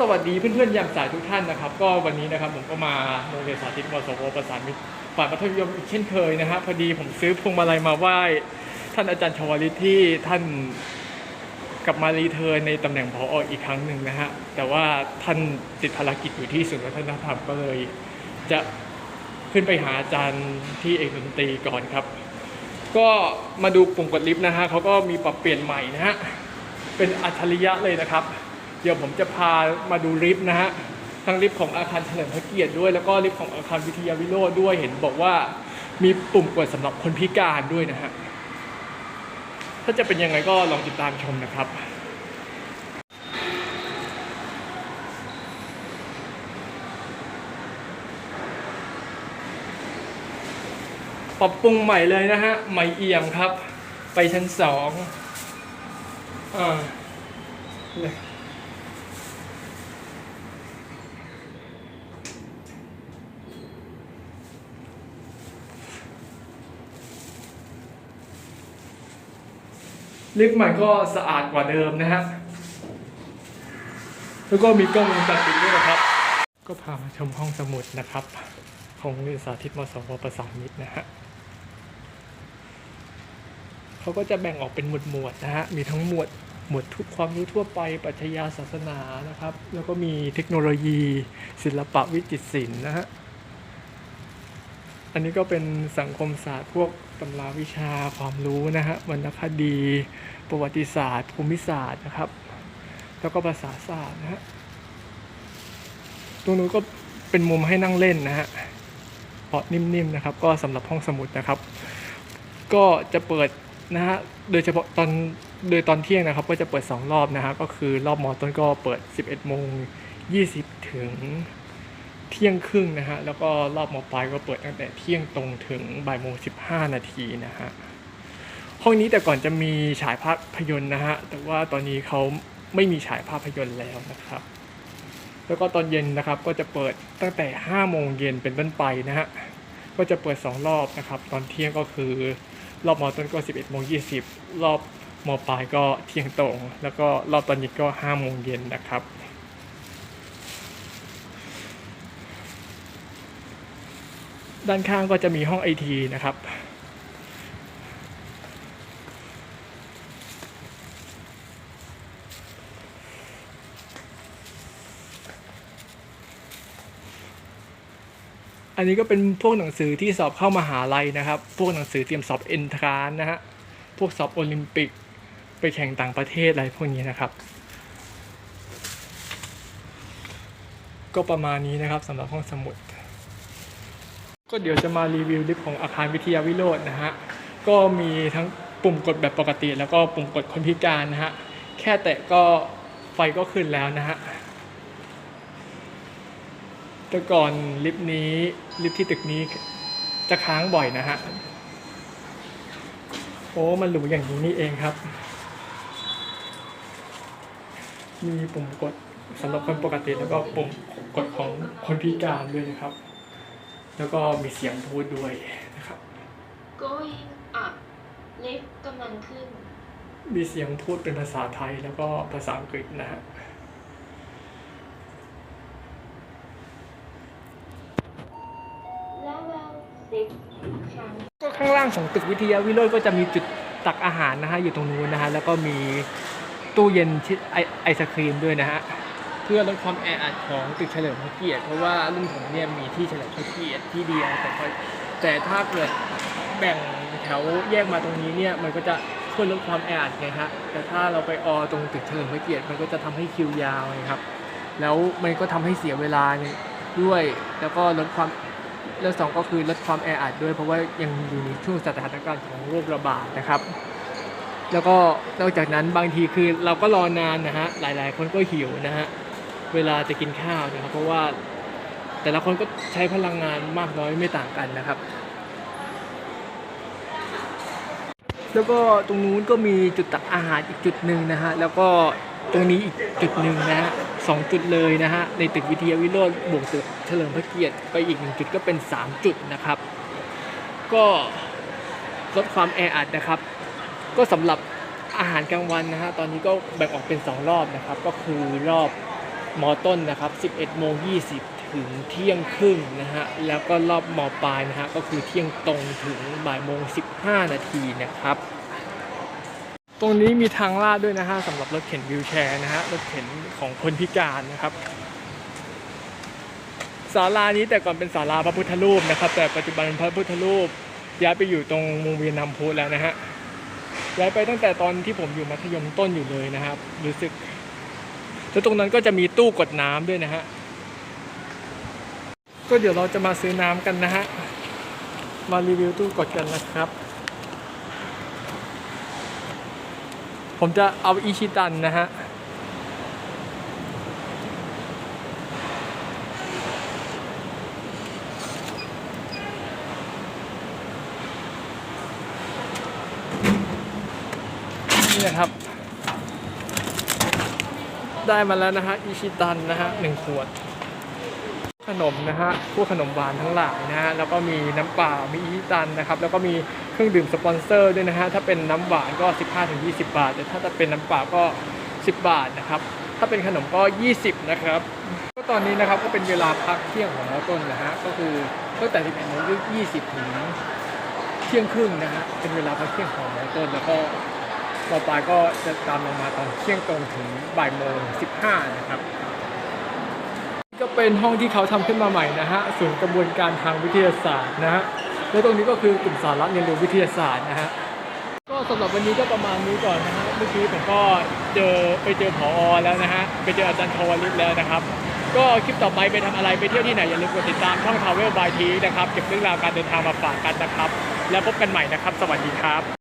สวัสดีเพื่อนๆยามสายทุกท่านนะครับ ก็วันนี้นะครับผมก็มาโรงเรียนสาธิตมสวประสานมิตรฝ่ายมัธยมอีกเช่นเคยนะฮะพอดีผมซื้อพวงมาลัยมาไหว้ท่านอาจารย์ชวลิตที่ท่านกลับมารีเทิร์นในตำแหน่งผออีกครั้งหนึ่งนะฮะแต่ว่าท่านติดภารกิจอยู่ที่ศูนย์วัฒนธรรมก็เลย จะขึ้นไปหาอาจารย์ที่เอกดนตรีก่อนครับ ก็มาดูปุ่มกดลิฟต์นะฮะเขาก็มีปรับเปลี่ยนใหม่นะฮะเป็นอัจฉริยะเลยนะครับ ดี๋ยวผมจะพามาดูลิฟต์นะฮะทั้งลิฟต์ของอาคารเฉลิมพระเกียรติด้วย แล้วก็ลิฟต์ของอาคารวิทยาวิโรจน์ด้วยเห็นบอกว่ามีปุ่มกดสำหรับคนพิการด้วยนะฮะถ้าจะเป็นยังไงก็ลองติดตามชมนะครับปรับปรุงใหม่เลยนะฮะ ใหม่เอี่ยมครับ ไปชั้นสองอ่า ลิฟต์ใหม่ก็สะอาดกว่าเดิมนะฮะแล้วก็มีกล้องวงจรปิดด้วยนะครับ ก็พามาชมห้องสมุดนะครับ ของรงเรียนสาธิตมสวประสานมิตรนะฮะเขาก็จะแบ่งออกเป็นหมวดหมวดๆนะฮะมีทั้งหมวดหมวดทุกความรู้ทั่วไปปรัชญาศาสนานะครับ แล้วก็มีเทคโนโลยี ศิลปะวิจิตรศิลป์นะฮะ อันนี้ก็เป็นสังคมศาสตร์พวกตำราวิชาความรู้นะฮะวรรณคดี ประวัติศาสตร์ ภูมิศาสตร์นะครับ แล้วก็ภาษาศาสตร์นะฮะตรงนู้นก็เป็นมุมให้นั่งเล่นนะฮะเบาะนิ่มๆนะครับ ก็สำหรับห้องสมุดนะครับ ก็จะเปิดนะฮะโดยเฉพาะตอนโดยตอนเที่ยงนะครับ ก็จะเปิด 2 รอบนะฮะก็คือรอบมอต้นก็เปิด 11โมง20 ถึง เที่ยงครึ่งนะฮะ แล้วก็รอบมอปลายก็เปิดตั้งแต่เที่ยงตรงถึงบ่ายโมง15นาทีนะฮะ ห้องนี้แต่ก่อนจะมีฉายภาพยนตร์นะฮะ แต่ว่าตอนนี้เขาไม่มีฉายภาพยนตร์แล้วนะครับ แล้วก็ตอนเย็นนะครับก็จะเปิดตั้งแต่5โมงเย็นเป็นต้นไปนะฮะ ก็จะเปิด2รอบนะครับ ตอนเที่ยงก็คือรอบมอต้นก็11โมง20รอบมปลายก็เที่ยงตรง แล้วก็รอบตอนเย็นก็5โมงเย็นนะครับ ด้านข้างก็จะมีห้องไอทีนะครับ อันนี้ก็เป็นพวกหนังสือที่สอบเข้ามหาลัยนะครับ พวกหนังสือเตรียมสอบเอนทรานนะฮะ พวกสอบโอลิมปิกไปแข่งต่างประเทศอะไรพวกนี้นะครับ ก็ประมาณนี้นะครับสำหรับห้องสมุด ก็เดี๋ยวจะมารีวิวลิฟต์ของอาคารวิทยาวิโรจน์นะฮะ ก็มีทั้งปุ่มกดแบบปกติ แล้วก็ปุ่มกดคนพิการนะฮะ แค่แตะก็ไฟก็ขึ้นแล้วนะฮะ แต่ก่อนลิฟต์นี้ลิฟต์ที่ตึกนี้จะค้างบ่อยนะฮะ โอ้ มันหรูอย่างนี้นี่เองครับ มีปุ่มกดสำหรับคนปกติแล้วก็ปุ่มกดของคนพิการด้วยนะครับ แล้วก็มีเสียงพูดด้วยนะครับ going up ลิฟต์กำลังขึ้น มีเสียงพูดเป็นภาษาไทยแล้วก็ภาษาอังกฤษนะฮะ level six ครั้งก็ข้างล่างของตึกวิทยาวิโรจน์ก็จะมีจุดตักอาหารนะฮะอยู่ตรงนู้นนะฮะแล้วก็มีตู้เย็นชิดไอไอศครีมด้วยนะฮะ เพื่อลดความแออัดของตึกเฉลิมพระเกียรติเพราะว่ารุ่นผมเนี่ยมีที่เฉลิมพระเกียรติที่เดียวแต่แต่ถ้าเกิดแบ่งแถวแยกมาตรงนี้เนี่ยมันก็จะช่วยลดความแออัดไงฮะแต่ถ้าเราไปออตรงตึกเฉลิมพระเกียรติมันก็จะทำให้คิวยาวไงครับ แล้วมันก็ทำให้เสียเวลาด้วย แล้วก็ลดความแล้วสองก็คือลดความแออัดด้วย เพราะว่ายังอยู่ในช่วงสถานการณ์ของโรคระบาดนะครับ แล้วก็นอกจากนั้นบางทีคือเราก็รอนานนะฮะหลาย ๆ คนก็หิวนะฮะ เวลาจะกินข้าวนะครับ เพราะว่าแต่ละคนก็ใช้พลังงานมากน้อยไม่ต่างกันนะครับ แล้วก็ตรงนู้นก็มีจุดตักอาหารอีกจุดหนึ่งนะฮะแล้วก็ตรงนี้อีกจุดหนึ่งนะฮะสองจุดเลยนะฮะในตึกวิทยาวิโรจน์บวกตึกเฉลิมพระเกียรติไปอีกหนึ่งจุดก็เป็น 3 จุดนะครับ ก็ลดความแออัดนะครับ ก็สำหรับอาหารกลางวันนะฮะตอนนี้ก็แบ่งออกเป็น 2 รอบนะครับ ก็คือรอบ มอต้นนะครับ 11โมง20 ถึงเที่ยงครึ่งนะฮะ แล้วก็รอบมอปลายนะฮะ ก็คือเที่ยงตรงถึงบ่ายโมง 15 นาทีนะครับ ตรงนี้มีทางลาดด้วยนะฮะสำหรับรถเข็นวิวแชร์นะฮะ รถเข็นของคนพิการนะครับศาลานี้แต่ก่อนเป็นศาลาพระพุทธรูปนะครับ แต่ปัจจุบันพระพุทธรูปย้ายไปอยู่ตรงวงเวียนนำพุแล้วนะฮะย้ายไปตั้งแต่ตอนที่ผมอยู่มัธยมต้นอยู่เลยนะครับ รู้สึก แล้วตรงนั้นก็จะมีตู้กดน้ำด้วยนะฮะ ก็เดี๋ยวเราจะมาซื้อน้ำกันนะฮะ มารีวิวตู้กดกันนะครับ ผมจะเอาอิชิตันนะฮะนี่นะครับ ได้มาแล้วนะฮะอิชิตันนะฮะหนึ่งขวด ขนมนะฮะพวกขนมหวานทั้งหลายนะฮะแล้วก็มีน้ำเปล่ามีอิชิตันนะครับแล้วก็มีเครื่องดื่มสปอนเซอร์ด้วยนะฮะถ้าเป็นน้ำหวานก็ 15-20 บาท แต่ถ้าจะเป็นน้ำเปล่าก็ 10 บาทนะครับถ้าเป็นขนมก็ 20 นะครับ ก็ตอนนี้นะครับก็เป็นเวลาพักเที่ยงของเราต้นนะฮะก็คือตั้งแต่11โมง20ถึงเที่ยงครึ่งนะฮะเป็นเวลาพักเที่ยงของเราต้นแล้วก็ ต่อไปก็จะตามลงมาตอนเที่ยงตรงถึงบ่ายโมง15นะครับก็เป็นห้องที่เขาทำขึ้นมาใหม่นะฮะศูนย์กระบวนการทางวิทยาศาสตร์นะฮะแล้วตรงนี้ก็คือกลุ่มสาระเรียนรู้วิทยาศาสตร์นะฮะก็สำหรับวันนี้ก็ประมาณนี้ก่อนนะฮะเมื่อกี้ผมก็เจอไปเจอผอแล้วนะฮะไปเจออาจารย์ทวาริศแล้วนะครับ ก็คลิปต่อไปไปทำอะไรไปเที่ยวที่ไหนอย่าลืมกดติดตามช่อง Travel by T นะครับเก็บเรื่องราวการเดินทางมาฝากกันนะครับ แล้วพบกันใหม่นะครับ สวัสดีครับ